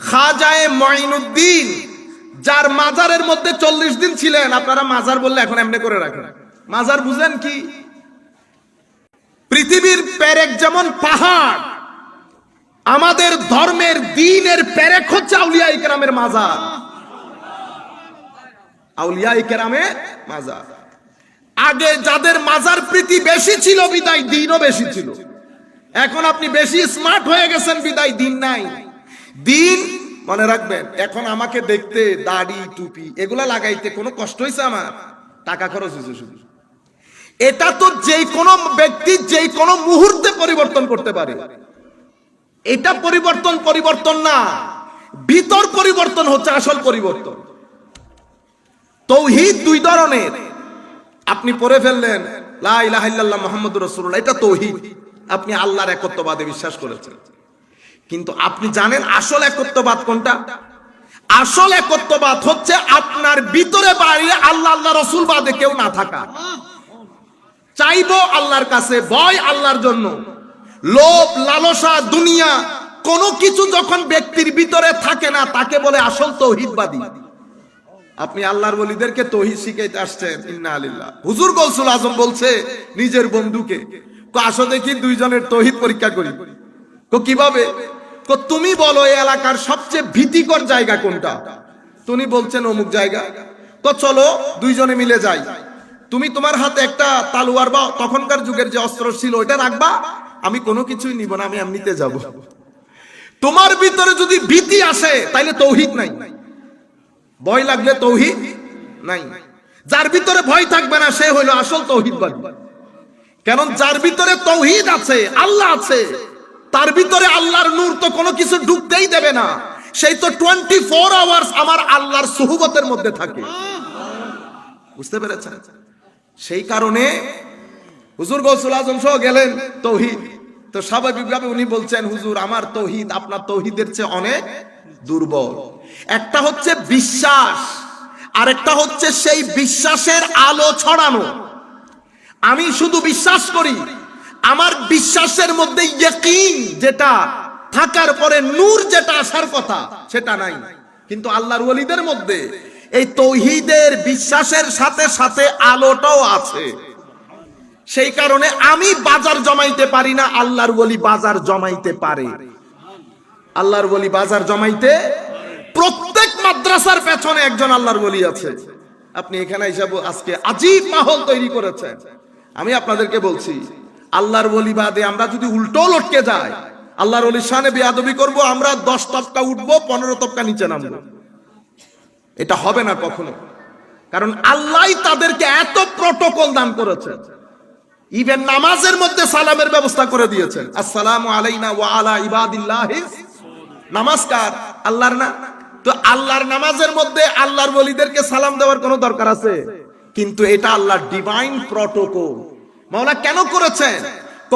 খাজায়ে মঈনুদ্দিন, যার মাজারের মধ্যে চল্লিশ দিন ছিলেন। আপনারা মাজার বললে এখন এমনি করে রাখেন। মাজার বুঝেন কি? পৃথিবীর প্যারেক যেমন পাহাড়, আমাদের ধর্মের, দিনের প্যারেক হচ্ছে আউলিয়া ইকরামের মাজার। আউলিয়া ইকরামের মাজার। আগে যাদের মাজার প্রীতি বেশি ছিল, বিদায় দিনও বেশি ছিল। এখন আপনি বেশি স্মার্ট হয়ে গেছেন, বিদায় দিন নাই। দিন মনে রাখবেন, এখন আমাকে দেখতে দাড়ি, টুপি, এগুলা লাগাইতে কোনো কষ্ট হয়েছে আমার? টাকা খরচ হয়েছে শুধু। এটা তো যেই কোনো ব্যক্তি যেই কোনো মুহূর্তে পরিবর্তন করতে পারে। এটা পরিবর্তন পরিবর্তন না, ভিতর পরিবর্তন হচ্ছে আসল পরিবর্তন। তৌহিদ দুই ধরনের। আপনি পড়ে ফেললেন, লা ইলাহা ইল্লাল্লাহ মুহাম্মাদুর রাসূলুল্লাহ এটা তৌহিদ। আপনি আল্লাহর একত্ববাদে বিশ্বাস করেছেন। কিন্তু আপনি জানেন আসল একত্ববাদ কোনটা? আসল একত্ববাদ হচ্ছে আপনার ভিতরে বাড়িয়ে আল্লাহ আল্লাহ রসুল বাদে কেউ না থাকা। চাইব আল্লাহর কাছে ভয় আল্লাহর জন্য। লোভ, লালসা, দুনিয়া, কোনো কিছু যখন ব্যক্তির ভিতরে থাকে না, তাকে বলে আসল তৌহিদবাদী। আপনি আল্লাহর বলিদেরকে তৌহিদ শিখাইতে আসছেন, ইন্না আলিল্লাহ। হুজুর গৌসুল আজম বলছে নিজের বন্ধুকে, কো, আসো দেখি দুইজনের তৌহিদ পরীক্ষা করি। কো, কীভাবে? তুমি বলো এই এলাকার সবচেয়ে ভীতিকর জায়গা কোনটা? তুমি বলছেন অমুক জায়গা। তো চলো, দুইজনে মিলে যাই। তুমি তোমার হাতে একটা তালুয়ার বা তখনকার যুগের যে অস্ত্র ছিল, ওইটা রাখবা? আমি কোনো কিছুই নিব না, আমি এমনিতে যাব। তোমার ভিতরে যদি ভীতি আসে, তাইলে তৌহিদ নাই। ভয় লাগলে তৌহিদ নাই। যার ভিতরে ভয় থাকবে না, সে হইল আসল তৌহিদবাদী। কারণ যার ভিতরে তৌহিদ আছে, আল্লাহ আছে তার ভিতরে আল্লাহর নূর তো কোনো কিছু ঢুকতেই দেবে না। সেই তো টোয়েন্টি ফোর আওয়ার্স আমার আল্লাহর সুহুবতের মধ্যে থাকে। বুঝতে পেরেছেন? সেই কারণে হুজুর গৌসুল আজম সহ গেলেন তৌহিদ। তো স্বাভাবিকভাবে উনি বলছেন, হুজুর, আমার তৌহিদ আপনার তৌহিদের চেয়ে অনেক দুর্বল। একটা হচ্ছে বিশ্বাস আর একটা হচ্ছে সেই বিশ্বাসের আলো ছড়ানো। আমি শুধু বিশ্বাস করি আমার বিশ্বাসের মধ্যে যেটা, থাকার পরে নূর যেটা, আসার কথা, সেটা নাই। কিন্তু আল্লাহর ওলিদের মধ্যে এই তৌহিদের বিশ্বাসের সাথে সাথে আলোটাও আছে। সেই কারণে আমি বাজার জমাইতে পারি না, আল্লাহর ওলি বাজার জমাইতে পারে। আল্লাহর বলি বাজার জমাইতে প্রত্যেক মাদ্রাসার পেছনে একজন আল্লাহর বলি আছে। আপনি এখানে হিসাব আজকে আজীব মাহল তৈরি করেছেন। আমি আপনাদেরকে বলছি আল্লাহর বলি বাদে আমরা যদি উল্টো লটকে যাই, আল্লাহর অলির শানে বেয়াদবি করব, আমরা দশ তপকা উঠবো, পনেরো তপকা নিচে নামবো। এটা হবে না কখনো। কারণ আল্লাহ তাদেরকে এত প্রটোকল দান করেছে। ইভেন নামাজের মধ্যে সালামের ব্যবস্থা করে দিয়েছেন আসসালামু আলাইনা ওয়া আলা ইবাদিল্লাহিস নামাজ কার? আল্লাহর না। তো আল্লাহর নামাজের মধ্যে আল্লাহর বলিদেরকে সালাম দেওয়ার কোনো দরকার আছে? কিন্তু এটা আল্লাহর ডিভাইন প্রটোকল মাওলা কেন করেছেন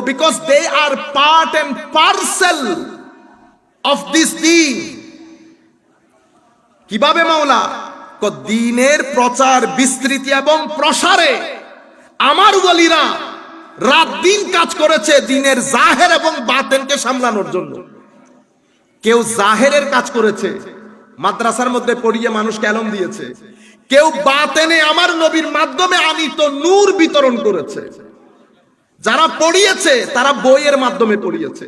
because they are part and parcel of this দিন কীভাবে মাওলা? দিনের প্রচার, বিস্তৃতি এবং প্রসারে আমার বলিরা রাত দিন কাজ করেছে দিনের জাহের এবং বাতেনকে সামলানোর জন্য। কেউ জাহেরের কাজ করেছে, মাদ্রাসার মধ্যে পড়িয়ে মানুষকে এলম দিয়েছে। কেউ বাতেনে আমার নবীর মাধ্যমে আনিত নূর বিতরণ করেছে। যারা পড়িয়েছে, তারা বইয়ের মাধ্যমে পড়িয়েছে।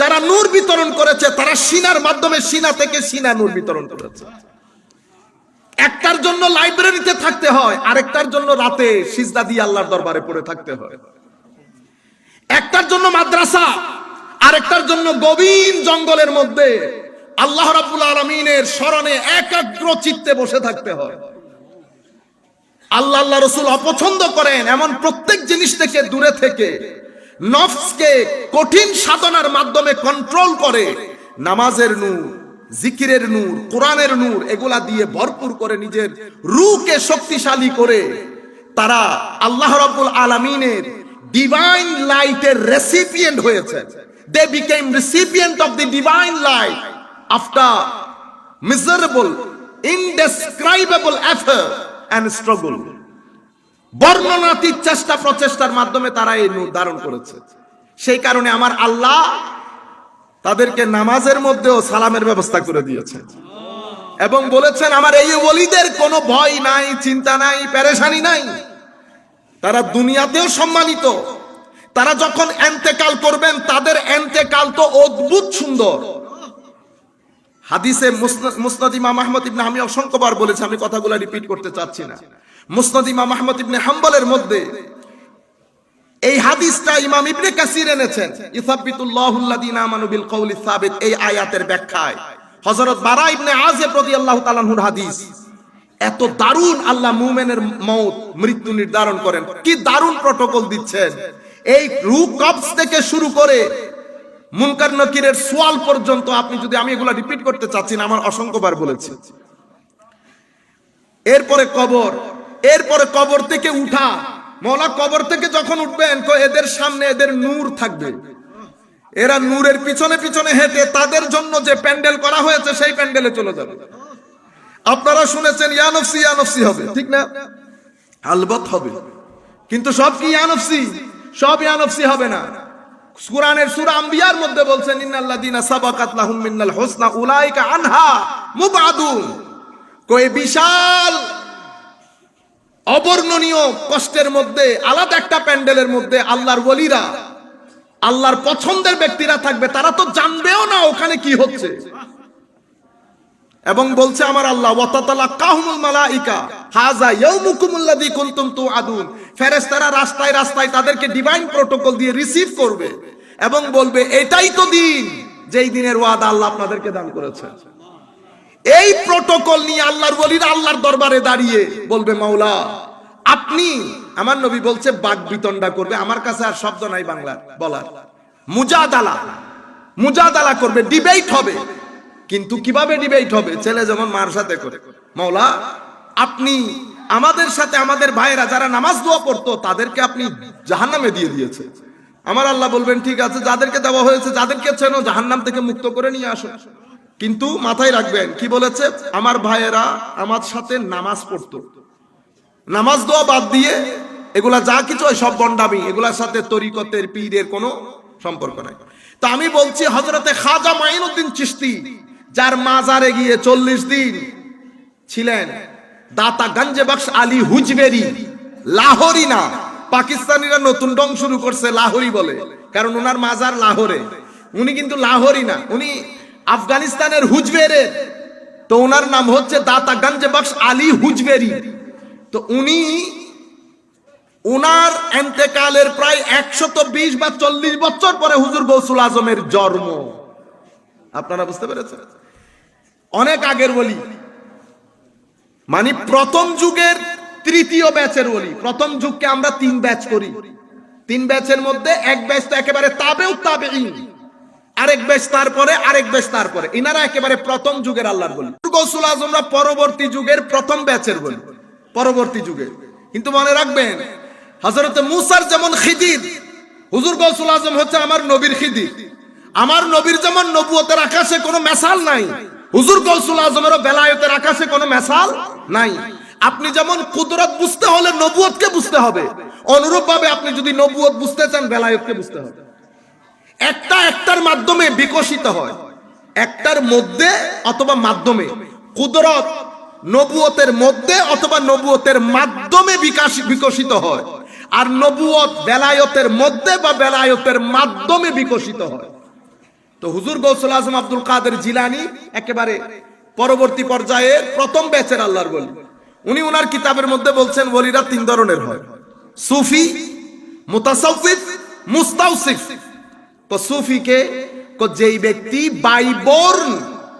যারা নূর বিতরণ করেছে, তারা সিনার মাধ্যমে সিনা থেকে সিনা নূর বিতরণ করেছে। একটার জন্য লাইব্রেরিতে থাকতে হয়, আরেকটার জন্য রাতে সিজদা দিয়ে আল্লাহর দরবারে পড়ে থাকতে হয়। একটার জন্য মাদ্রাসা, আরেকটার জন্য গভীর জঙ্গলের মধ্যে আল্লাহ রাব্বুল আলমিনের স্মরণে একাগ্র চিত্তে বসে থাকতে হয়। আল্লাহ আল্লাহ রসুল অপছন্দ করেন এমন প্রত্যেক জিনিস থেকে দূরে থেকে। নফসকে কঠিন সাধনার মাধ্যমে কন্ট্রোল করে। নামাজের নূর, জিকিরের নূর, কোরআনের নূর, এগুলা দিয়ে ভরপুর করে নিজের রুকে শক্তিশালী করে। তারা আল্লাহ রাব্বুল আলামিনের ডিভাইন লাইটের রেসিপিয়েন্ট হয়েছে। They became recipient of the divine light after miserable indescribable effort and struggle বর্ণনাতীত চেষ্টা প্রচেষ্টার মাধ্যমে তারা এই ধারণ করেছে। সেই কারণে আমার আল্লাহ তাদেরকে নামাজের মধ্যেও সালামের ব্যবস্থা করে দিয়েছেন। এবং বলেছেন, আমার এই ওলিদের কোনো ভয় নাই, চিন্তা নাই, পেরেশানি নাই। তারা দুনিয়াতেও সম্মানিত। তারা যখন এন্তেকাল করবেন, তাদের এন্তেকাল তো অদ্ভুত সুন্দর। হাদিসে মুসনা- মুসনাদ ইমাম আহমদ ইবনে আমি অসংখ্যবার বলেছি, আমি কথাগুলো রিপিট করতে চাচ্ছি না। মুসনাদ ইমাম আহমদ ইবনে হাম্বলের মধ্যে এই হাদিসটা ইমাম ইবনে কাসির এনেছেন। ইসাব্বিতুল্লাহুল্লাযিনা আমানু বিল কওলি সাবিত, এই আয়াতের ব্যাখ্যায়। হযরত বারা ইবনে আযিব রাদিয়াল্লাহু তাআলার হাদিস। এত দারুণ আল্লাহ মুমিনের মৌত মৃত্যু নির্ধারণ করেন। কি দারুণ প্রটোকল দিচ্ছেন। এই রু কপস থেকে শুরু করে মুনকার নকিরের সোয়াল পর্যন্ত আপনি যদি আমি এগুলা রিপিট করতে চাচ্ছি না, আমার অসংখ্যবার বলেছি। এরপরে কবর এরপরে কবর থেকে উঠা। মৌলা কবর থেকে যখন উঠবেন তো এদের সামনে এদের নূর থাকবে। এরা নূরের পিছনে পিছনে হেঁটে তাদের জন্য যে প্যান্ডেল করা হয়েছে, সেই প্যান্ডেলে চলে যাবে। আপনারা শুনেছেন ইয়ানফসি ইয়ানফসি হবে। ঠিক না? আলবত হবে। কিন্তু সব কি ইয়ানফসি সব ইয়ানফসি হবে না। কুরআনের সূরা আম্বিয়ার মধ্যে বলছেন, ইন্নাল্লাযীনা সাবাকাত লাহুম মিনাল হুসনা উলাইকা আনহা মুবাদুন কই, বিশাল অবর্ণনীয় কষ্টের মধ্যে, আলাদা একটা প্যান্ডেলের মধ্যে আল্লাহর ওলিরা, আল্লাহর পছন্দের ব্যক্তিরা থাকবে, তারা তো জানবেও না ওখানে কি হচ্ছে। এবং বলছে আমার আল্লাহ ওয়াতাতালা কাহুমুল মালাইকা হাজা ইয়াউমুকুমুল্লাযী কুনতুম তুআদুন ফেরেশতারা রাস্তায় রাস্তায় তাদেরকে ডিভাইন প্রোটোকল দিয়ে রিসিভ করবে এবং বলবে, এটাই তো দিন যেই দিনের ওয়াদা আল্লাহ আপনাদেরকে দান করেছেন। এই প্রোটোকল নিয়ে আল্লাহর ওলিরা আল্লাহর দরবারে দাঁড়িয়ে বলবে, মাওলা, আপনি আমার নবী বলছে বাক বিতণ্ডা করবে, আমার কাছে আর শব্দ নাই বাংলার, বলার। মুজাদালা মুজাদালা করবে ডিবেট হবে। কিন্তু কীভাবে ডিবেট হবে? ছেলে যেমন মার সাথে করে। মাওলা আপনি আমাদের সাথে আমাদের ভাইয়েরা যারা নামাজ দোয়া পড়তো, তাদেরকে আপনি জাহান্নামে দিয়ে দিয়েছে আমার আল্লাহ বলবেন, ঠিক আছে, যাদেরকে দেওয়া হয়েছে, যাদেরকে চেনো, জাহান্নাম থেকে মুক্ত করে নিয়ে আসো। কিন্তু মাথায় রাখবেন, কি বলেছে? আমার ভাইয়েরা আমার সাথে নামাজ পড়তো। নামাজ দোয়া বাদ দিয়ে এগুলা যা কিছু হয় সব গন্ডামি এগুলার সাথে তরিকতের পীরের কোনো সম্পর্ক নাই। তো আমি বলছি হজরতে খাজা মাইনুদ্দিন চিস্তি যার মাজারে গিয়ে চল্লিশ দিন ছিলেন, দাতা গঞ্জে বক্স আলী হুজবেরি, লাহোরি না। পাকিস্তানিরা নতুন ডং শুরু করছে লাহোরি বলে, কারণ ওনার মাজার লাহোরে। উনি কিন্তু লাহোরি না, উনি আফগানিস্তানের হুজবেরের তো ওনার নাম হচ্ছে দাতা গঞ্জে বক্স আলী হুজবেরি। তো উনি উনার এন্তেকালের প্রায় একশত বিশ বা চল্লিশ বছর পরে হুজুর গৌসুল আজমের জন্ম। আপনারা বুঝতে পেরেছেন? অনেক আগের বলি মানে প্রথম যুগের তৃতীয় ব্যাচের বলি প্রথম যুগকে আমরা তিন ব্যাচ করি। তিন ব্যাচের মধ্যে এক ব্যাচ তো একেবারে তাবেও তাবে আরেক ব্যাচ তারপরে, আরেক ব্যাচ তারপরে। ইনারা একেবারে প্রথম যুগের আল্লাহর বলি গৌসুল আজমরা পরবর্তী যুগের প্রথম ব্যাচের বলি পরবর্তী যুগে। কিন্তু মনে রাখবেন হজরতে মুসার যেমন খিদির, হুজুর গৌসুল আজম হচ্ছে আমার নবীর খিদির। আমার নবীর যেমন নবুয়তের আকাশে কোনো মেসাল নাই। হুজুর গৌসুল আজমেরও বেলায়তের আকাশে কোনো মেসাল নাই। আপনি যেমন কুদরত বুঝতে হলে নবুয়তকে বুঝতে হবে। অনুরূপভাবে আপনি যদি নবুয়ত বুঝতে চান, বেলায়তকে বুঝতে হবে। একটা একটার মাধ্যমে বিকশিত হয়। একটার মধ্যে অথবা মাধ্যমে। কুদরত নবুয়তের মধ্যে অথবা নবুয়তের মাধ্যমে বিকাশ, বিকশিত হয়। আর নবুয়ত বেলায়তের মধ্যে বা বেলায়তের মাধ্যমে বিকশিত হয়। তো হুজুর গৌসুল আজম আব্দুল কাদের জিলানি একেবারে পরবর্তী পর্যায়ে প্রথম ব্যাচের আল্লাহর বলি। উনি উনার কিতাবের মধ্যে বলছেন বলিরা তিন ধরনের হয়। সুফি, মুতাসাউফিফ, মুস্তাউসিফ। তো সুফিকে যেই ব্যক্তি বাইবর্ন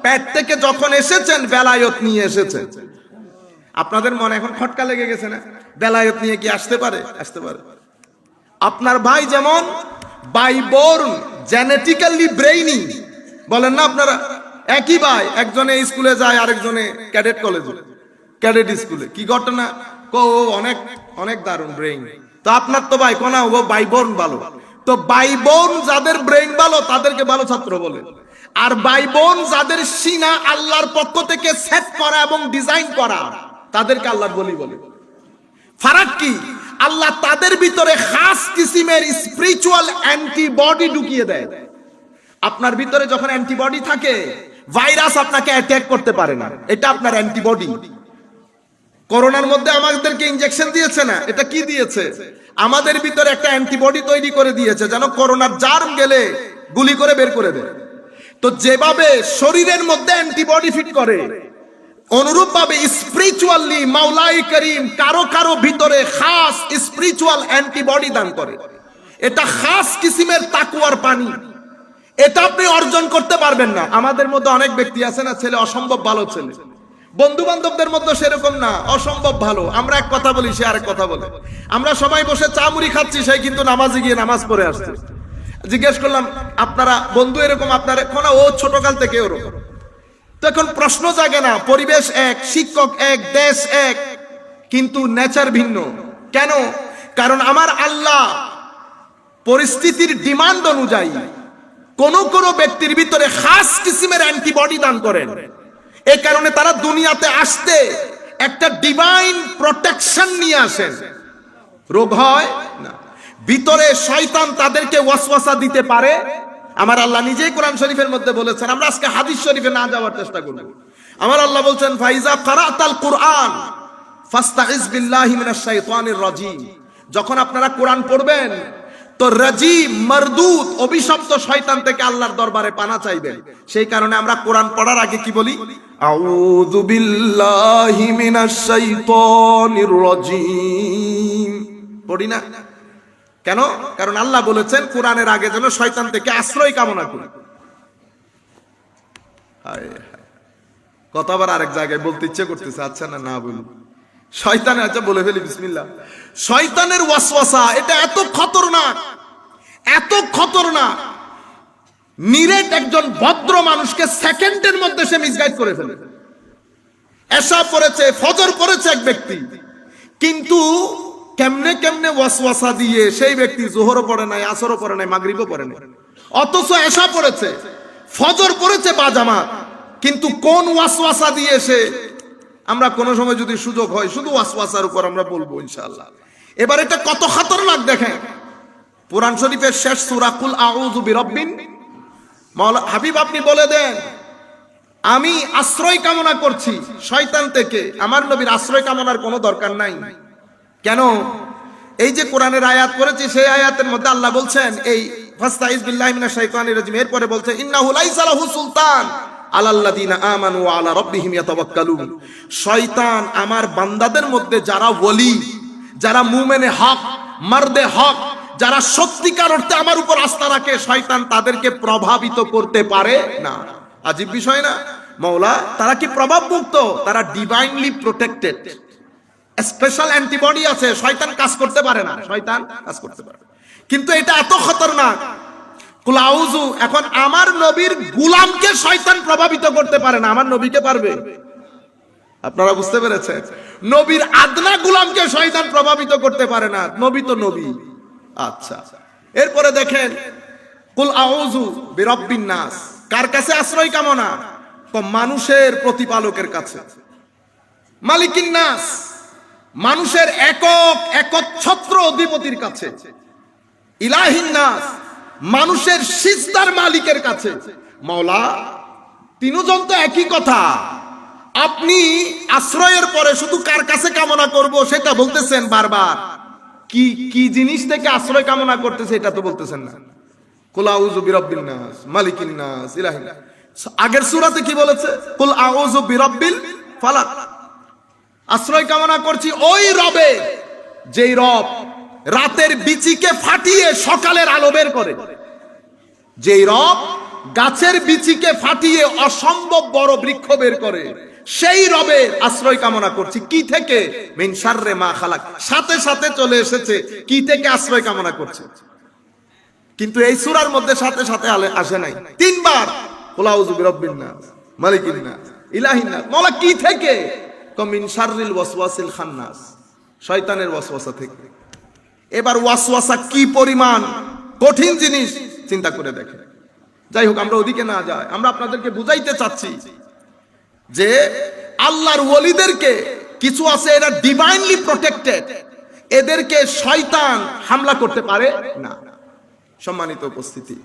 পেট থেকে যখন এসেছেন, বেলায়ত নিয়ে এসেছেন। আপনাদের মনে এখন খটকা লেগে গেছে না? বেলায়ত নিয়ে কি আসতে পারে? আসতে পারে। আপনার ভাই যেমন বাইবর্ন জেনেটিক্যালি ব্রেইনি বলেন না আপনারা? একই ভাই, একজনে স্কুলে যায়, আরেকজনে ক্যাডেট কলেজে। ক্যাডেট স্কুলে। কি ঘটনা? কো অনেক অনেক দারুণ ব্রেইন তো আপনার তো ভাই, কোনা, ও বোন ভালো। তো বাইবর্ন যাদের ব্রেইন ভালো, তাদেরকে ভালো ছাত্র বলে। আর বাইবন যাদের সিনা আল্লাহর পক্ষ থেকে সেট করা এবং ডিজাইন করা, তাদেরকে আল্লাহর বলি বলে। ফারাক কি? আল্লাহ তাদের ভিতরে খাস কিসিমের স্পিরিচুয়াল অ্যান্টিবডি ঢুকিয়ে দেয়। আপনার ভিতরে যখন অ্যান্টিবডি থাকে ভাইরাস আপনাকে অ্যাটাক করতে পারে না। এটা আপনার অ্যান্টিবডি করোনার মধ্যে আমাদেরকে ইনজেকশন দিয়েছে না, এটা কি দিয়েছে? আমাদের ভিতরে একটা অ্যান্টিবডি তৈরি করে দিয়েছে, যেন করোনার জার্ম গেলে গুলি করে বের করে দেয়। তো যেভাবে শরীরের মধ্যে অ্যান্টিবডি ফিট করে অনুরূপ ভাবে স্পিরিচুয়ালি মাওলাই করিম কারও কারও ভিতরে খাস স্পিরিচুয়াল অ্যান্টিবডি দান করে। এটা খাস কিসিমের তাকুয়ার পানি। এটা আপনি অর্জন করতে পারবেন না। আমাদের মধ্যে অনেক ব্যক্তি আছে না, ছেলে অসম্ভব ভালো ছেলে। বন্ধু বান্ধবদের মধ্যে সেরকম না, অসম্ভব ভালো। আমরা এক কথা বলি, সে আরেক কথা বলে। আমরা সবাই বসে চা মুড়ি খাচ্ছি সেই কিন্তু নামাজে গিয়ে নামাজ পড়ে আসছে। জিজ্ঞেস করলাম, আপনারা বন্ধু এরকম আপনার, এখন ও ছোটকাল থেকে ওরকম? তো এখন প্রশ্ন জাগে না, পরিবেশ এক, শিক্ষক এক, দেশ এক, কিন্তু নেচার ভিন্ন। কেন? কারণ আমার আল্লাহ পরিস্থিতির ডিমান্ড অনুযায়ী কোন কোন ব্যক্তির ভিতরে খাস কিসিমের অ্যান্টিবডি দান করেন। এ কারণে তারা দুনিয়াতে আসতে একটা ডিভাইন প্রোটেকশন নিয়ে আসেন। রোগ হয়? না। ভিতরে শয়তান তাদেরকে ওয়াসওয়াসা দিতে পারে আমার আল্লাহ নিজেই কোরআন শরীফের মধ্যে বলেছেন, আমরা আজকে হাদিস শরীফে না যাওয়ার চেষ্টা করব। আমার আল্লাহ বলছেন, ফাইজা কারাতাল কুরআন ফাস্তাইজ বিল্লাহি মিনাশ শাইতানির রাজিম। যখন আপনারা কোরআন পড়বেন, তো রাজিম মারদুদ অভিশপ্ত শয়তান থেকে আল্লাহর দরবারে পানা চাইবেন। সেই কারণে আমরা কোরআন পড়ার আগে কি বলি? আউযু বিল্লাহি মিনাশ শাইতানির রাজিম। পড়ি না? কেন? কারণ আল্লাহ বলেছেন, কোরআনের আগে যেন শয়তান থেকে আশ্রয় কামনা করি। আবার আরেক জায়গায় বলতে ইচ্ছে করতেছে আচ্ছা না না বলুন শয়তানের আচ্ছা বলে ফেলি, বিসমিল্লাহ। শয়তানের ওয়াসওয়াসা, এটা এত খতরনাক এত খতরনাক। নিরেট একজন ভদ্র মানুষকে সেকেন্ডের মধ্যে সে মিসগাইড করে ফেলে। এসা পড়েছে, ফজর পড়েছে এক ব্যক্তি। কিন্তু কেমনে কেমনে ওয়াসওয়াসা দিয়ে সেই ব্যক্তি জোহরও পড়ে নাই, আসরও পড়ে নাই, মাগরিবও পড়ে নাই। অথচ এসা পড়েছে, ফজর পড়েছে বাজামা কিন্তু কোন ওয়াসওয়াসা দিয়ে সে, আমরা কোনো সময় যদি সুযোগ হয়, শুধু ওয়াসওয়াসার উপর আমরা বলব ইনশাআল্লাহ। এবার এটা কত খতরনাক দেখেন। কোরআন শরীফের শেষ সূরা কুল আউযু বিরাব্বিন। মাওলা, হাবিব আপনি বলে দেন, আমি আশ্রয় কামনা করছি, শয়তান থেকে, আমার নবীর আশ্রয় কামনার কোনো দরকার নাই। কেন? এই যে কোরআনের আয়াত করেছি সেই আয়াতের মধ্যে আল্লাহ বলছেন, এই সুলতান শয়তান আমার বান্দাদের মধ্যে যারা যারা মুমিনে হক হক, যারা সত্যিকার অর্থে আমার উপর আস্থা রাখে, শয়তান তাদেরকে প্রভাবিত করতে পারে না। আজীব বিষয় না? মৌলা তারা কি প্রভাব মুক্ত তারা ডিভাইনলি প্রোটেক্টেড স্পেশাল অ্যান্টিবডি আছে, শয়তান কাজ করতে পারে না, শয়তান কাজ করতে পারে। কিন্তু এটা এত খতরনাক কুলাউজু এখন আমার নবীর গুলামকে শয়তান প্রভাবিত করতে পারে না, আমার নবীকে পারবে? আপনারা বুঝতে পেরেছেন? নবীর আদনা গুলামকে শয়তান প্রভাবিত করতে পারে না, নবী তো নবী। আচ্ছা এরপরে দেখেন, কুল আউযু বিরব্বিন নাস, কার কাছে আশ্রয় কামনা? মানুষের প্রতিপালকের কাছে। মালিকিন নাস। মানুষের একক, একচ্ছত্র অধিপতির কাছে। ইলাহিন নাস, মানুষের সিজদার মালিকের কাছে। মাওলা, তিনজন তো একই কথা। আপনি আশ্রয়ের পরে শুধু কার কাছে কামনা করব সেটা বলতেছেন বারবার। কি কি জিনিস থেকে আশ্রয় কামনা করতেছে এটা তো বলতেছেন না। কুল আউযু বিরাব্বিন নাস, মালিকিন নাস, ইলাহিন। আগের সূরাতে কি বলেছে? কুল আউযু বিরাব্বিল ফালাক। আশ্রয় কামনা করছি ওই রবে, যেই রব রাতের বিচিকে ফাটিয়ে সকালের আলো বের করে। যেই রব গাছের বিচিকে ফাটিয়ে অসম্ভব বড় বৃক্ষ বের করে, সেই রবে আশ্রয় কামনা করছি। কি থেকে? মিন শাররে মা খালাক। সাথে সাথে চলে এসেছে, কি থেকে আশ্রয় কামনা করছে? কিন্তু এই সূরার মধ্যে সাথে সাথে আসে নাই। তিনবার কুলাউযু বিরাব্বিন নাস, মালিকিন নাস, ইলাহিন নাস। মাওলা কি থেকে? কমিন শাররিল ওয়াসওয়াসিল খান্নাস, শয়তানের ওয়াসওয়াসা থেকে। এবার ওয়াসওয়াসা কি পরিমাণ? কঠিন জিনিস চিন্তা করে দেখেন। যাই হোক, আমরা ওদিকে না যাই। আমরা আপনাদেরকে বুঝাইতে চাচ্ছি যে আল্লাহর ওলিদেরকে কিছু আছে এরা ডিভাইনলি প্রোটেক্টেড এদেরকে শয়তান হামলা করতে পারে না। সম্মানিত উপস্থিতি,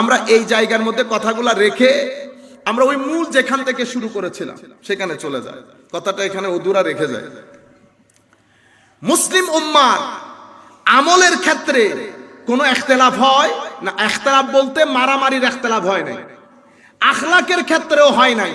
আমরা এই জায়গার মধ্যে কথাগুলা রেখে আমরা ওই মূল যেখান থেকে শুরু করেছিলাম, সেখানে চলে যায়। কথাটা এখানে অধুরা রেখে যায়। মুসলিম উম্মার আমলের ক্ষেত্রে কোনো একতলাফ হয়? না একতলাফ বলতে মারামারির একতলাফ হয় নাই। আখলাকের ক্ষেত্রেও হয় নাই।